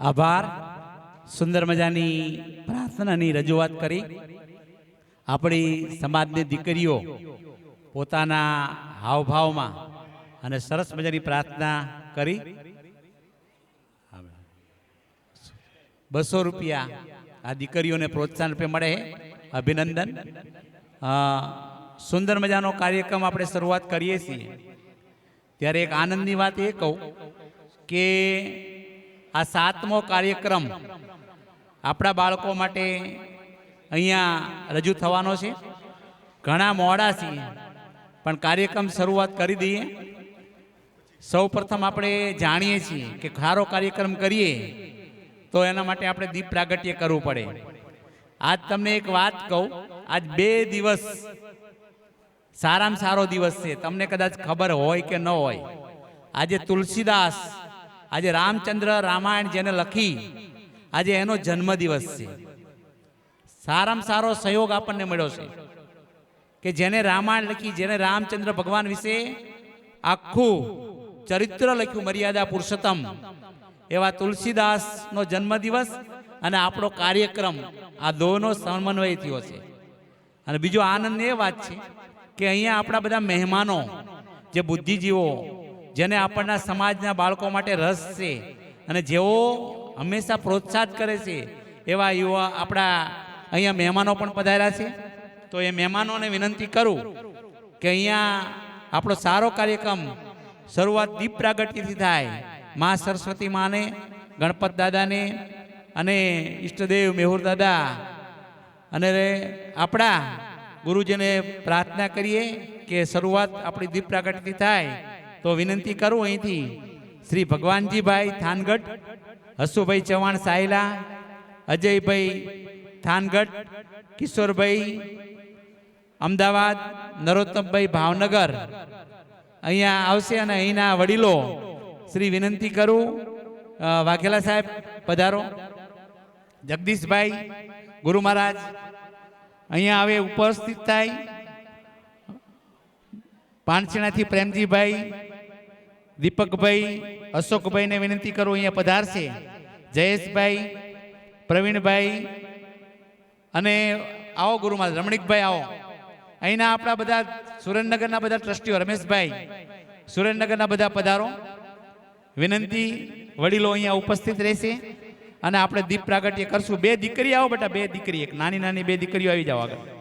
આભાર. સુંદર મજાની પ્રાર્થનાની રજૂઆત કરી. આપણી સમાજની દીકરીઓ પોતાના હાવભાવમાં અને સરસ મજાની પ્રાર્થના કરી. બસો રૂપિયા આ દીકરીઓને પ્રોત્સાહન રૂપે મળે. અભિનંદન. સુંદર મજાનો કાર્યક્રમ આપણે શરૂઆત કરીએ છીએ. ત્યારે એક આનંદની વાત એ કહું કે આ સાતમો કાર્યક્રમ આપણા બાળકો માટે અહીંયા રજૂ થવાનો છે. ઘણા મોડા છીએ પણ કાર્યક્રમ શરૂઆત કરી દઈએ. સૌ પ્રથમ આપણે જાણીએ છીએ કે ખારો કાર્યક્રમ કરીએ તો એના માટે આપણે દીપ પ્રાગટ્ય કરવું પડે. આજ તમને એક વાત કહું, આજ બે દિવસ સારામાં સારો દિવસ છે. તમને કદાચ ખબર હોય કે ન હોય. આજે તુલસીદાસ આજે રામચંદ્ર રામાયણ જેને લખી આજે એનો જન્મદિવસ છે. સારામાં સારો સહયોગ આપણને મળ્યો છે કે જેને રામાયણ લખી, જેને રામચંદ્ર ભગવાન વિશે આખું ચરિત્ર લખ્યું, મર્યાદા પુરુષોત્તમ, એવા તુલસીદાસનો જન્મદિવસ અને આપણો કાર્યક્રમ, આ દોનો સમન્વય થયો છે. અને બીજો આનંદ એ વાત છે કે અહીંયા આપણા બધા મહેમાનો, જે બુદ્ધિજીવો જેને આપણના સમાજના બાળકો માટે રસ છે અને જેઓ હંમેશા પ્રોત્સાહિત કરે છે, એવા યુવા આપણા અહીંયા મહેમાનો પણ પધાર્યા છે. તો એ મહેમાનોને વિનંતી કરું કે અહીંયા આપણો સારો કાર્યક્રમ શરૂઆત દીપ પ્રાગટ્યથી થાય. મા સરસ્વતી માને, ગણપત દાદાને અને ઈષ્ટદેવ મેહુર દાદા અને આપણા ગુરુજીને પ્રાર્થના કરીએ કે શરૂઆત આપણી દીપ પ્રાગટ્યથી થાય. તો વિનંતી કરું અહીંથી શ્રી ભગવાનજીભાઈ થાનગઢ, હસુભાઈ ચૌહાણ સાયલા, અજયભાઈ થાનગઢ, કિશોરભાઈ, અમદાવાદ, નરોત્તમભાઈ ભાવનગર. અહીંયા આવશે અને અહીંના વડીલો શ્રી વિનંતી કરું. વાઘેલા સાહેબ, પધારો. જગદીશભાઈ, ગુરુ મહારાજ, અહીંયા આવે ઉપસ્થિત થાય. પાનસીણાથી પ્રેમજીભાઈ દીપકભાઈ, અશોકભાઈને વિનંતી કરું, અહીંયા પધારશે. જયેશભાઈ, પ્રવીણભાઈ અને આવો ગુરુમાં રમણીકભાઈ આવો. અહીંના આપણા બધા સુરેન્દ્રનગરના બધા ટ્રસ્ટીઓ, રમેશભાઈ, સુરેન્દ્રનગરના બધા પધારો. વિનંતી વડીલો અહીંયા ઉપસ્થિત રહેશે અને આપણે દીપ પ્રાગટ્ય કરશું. બે દીકરી આવો બેટા, બે દીકરી, એક નાની નાની બે દીકરીઓ આવી જાઓ આગળ.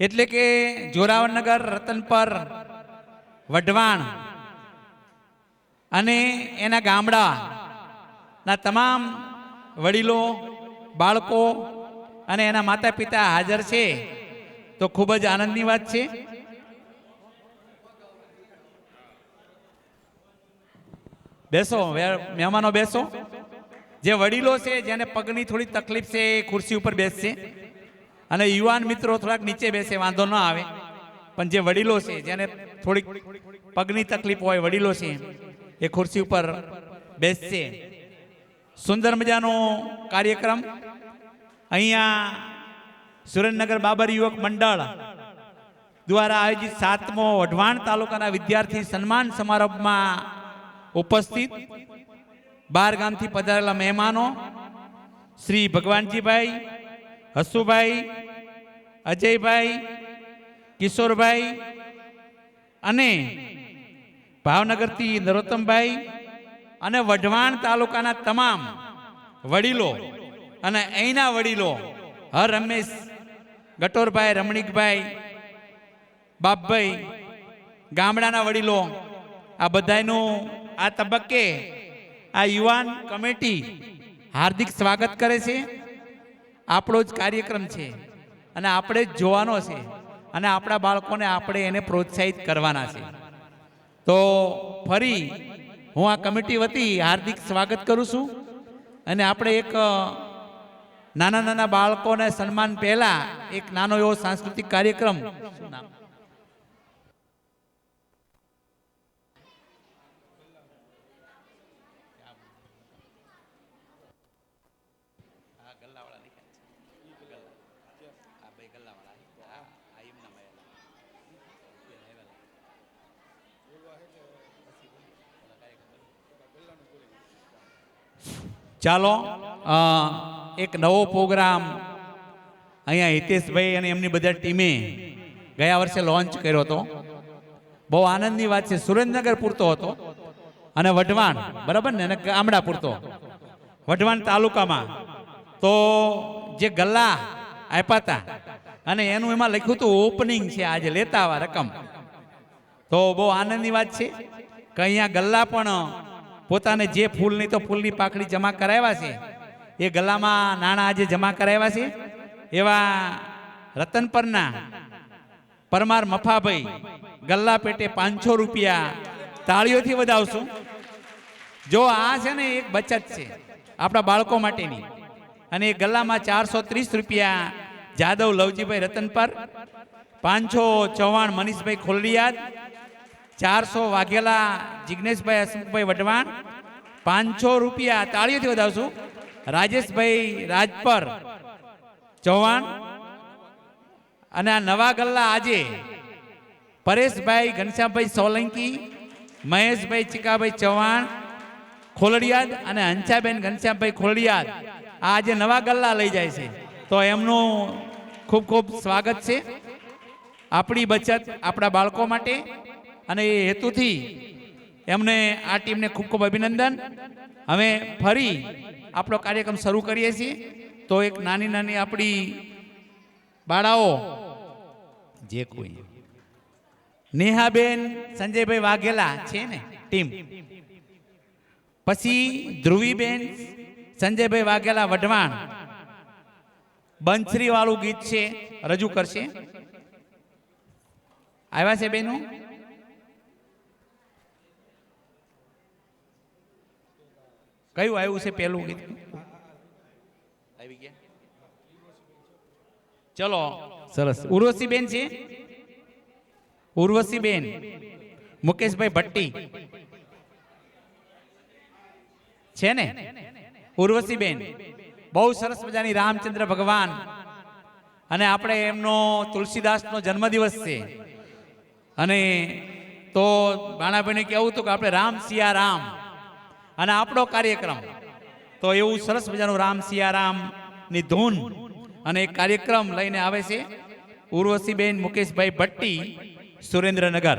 એટલે કે જોરાવનગર રતનપર, વઢવાણ અને એના ગામડાના તમામ વડીલો, બાળકો અને એના માતા પિતા હાજર છે, તો ખૂબ જ આનંદની વાત છે. બેસો મહેમાનો બેસો. જે વડીલો છે, જેને પગની થોડી તકલીફ છે, એ ખુરશી ઉપર બેસશે. અને યુવાન મિત્રો થોડાક નીચે બેસે, વાંધો ન આવે. પણ જે વડીલો છે, જેને થોડીક પગની તકલીફ હોય, વડીલો છે, એ ખુરશી ઉપર બેસશે. સુંદર મજાનો કાર્યક્રમ. અહીંયા સુરેન્દ્રનગર બાબર યુવક મંડળ દ્વારા આયોજિત સાતમો વઢવાણ તાલુકાના વિદ્યાર્થી સન્માન સમારંભમાં ઉપસ્થિત બાર ગામથી પધારેલા મહેમાનો, શ્રી ભગવાનજીભાઈ હસુભાઈ, અજયભાઈ, કિશોરભાઈ અને ભાવનગરથી નરોત્તમભાઈ અને વઢવાણ તાલુકાના તમામ વડીલો અને અહીંના વડીલો, હર રમેશ ગટોરભાઈ, રમણીકભાઈ, બાપભાઈ, ગામડાના વડીલો, આ બધાનું આ તબક્કે આ યુવાન કમિટી હાર્દિક સ્વાગત કરે છે. આપણો જ કાર્યક્રમ છે. અને આપણે જ જોવાનો છે. અને આપણા બાળકોને આપણે એને પ્રોત્સાહિત કરવાના છે. તો ફરી હું આ કમિટી વતી હાર્દિક સ્વાગત કરું છું. અને આપણે એક નાના નાના બાળકોને સન્માન પહેલાં એક નાનો એવો સાંસ્કૃતિક કાર્યક્રમ. શું નામ? ચાલો એક નવો પ્રોગ્રામ. અહીંયા હિતેશભાઈ અને એમની બધા ટીમે ગયા વર્ષે લોન્ચ કર્યો હતો. બહુ આનંદની વાત છે. સુરેન્દ્રનગર પૂરતો હતો અને વઢવાણ, બરાબર ને? અને ગામડા પૂરતો. વઢવાણ તાલુકામાં. તો જે ગલ્લા આપ્યા હતા અને એનું એમાં લખ્યું હતું ઓપનિંગ છે. આજે લેતા આવા રકમ. તો બહુ આનંદની વાત છે કે અહીંયા ગલ્લા પણ પોતાને જે ફૂલની તો ફૂલની પાખડી જમા કરાવ્યા છે, એ ગલ્લામાં નાણાં આજે જમા કરાવ્યા છે? એવા રતનપરના પરમાર મફાભાઈ, ગલ્લા પેટે પાંચસો રૂપિયા તાળીઓથી વધાવશું. જો આ છે ને, એક બચત છે આપણા બાળકો માટેની. અને એ ગલ્લામાં ચારસો ત્રીસ રૂપિયા જાદવ લવજીભાઈ રતનપર પાંચસો ચૌહાણ મનીષભાઈ ખોલડિયાદ ચારસો વાઘેલા જિગ્નેશભાઈ હસમુખભાઈ વઢવાણ, પાંચસો રૂપિયા તાળીઓથી વધાવશું. રાજેશભાઈ રાજપર ચૌહાણ અને આ નવા ગલ્લા આજે પરેશભાઈ ઘનશ્યામભાઈ સોલંકી, મહેશભાઈ ચિકાભાઈ ચૌહાણ, ખોલડિયાદ અને હંસાબેન ઘનશ્યામભાઈ ખોલડિયાદ આ આજે નવા ગલ્લા લઈ જાય છે. તો એમનું ખૂબ ખૂબ સ્વાગત છે. આપણી બચત આપણા બાળકો માટે. અને એ હેતુથી એમને આ ટીમને ખૂબ ખૂબ અભિનંદન. હવે ફરી આપણો કાર્યક્રમ શરૂ કરીએ છીએ. તો એક નાની નાની આપણી બાળાઓ, જે કોઈ. નેહાબેન, સંજયભાઈ વાઘેલા છે ને ટીમ. પછી ધ્રુવીબેન, સંજયભાઈ વાઘેલા વઢવાણ. બંછરી વાળું ગીત છે, રજૂ કરશે. આવ્યા છે બેનો? કયું આવ્યું છે પહેલું ગીત? આવી ગયા. ચલો. સરસ. ઉર્વશીબેન છે? ઉર્વશીબેન. મુકેશભાઈ ભટ્ટી. છે ને? ઉર્વશીબેન. બહુ સરસ મજાની રામચંદ્ર ભગવાન. અને આપણે એમનો તુલસીદાસનો જન્મદિવસ છે. અને તો બાણાભાઈને કહેવું હતું કે આપણે રામ સિયા રામ. અને આપણો કાર્યક્રમ. તો એવું સરસ મજાનું રામ સિયારામની ધૂન અને એક કાર્યક્રમ લઈને આવે છે. ઉર્વશીબેન મુકેશભાઈ ભટ્ટી સુરેન્દ્રનગર.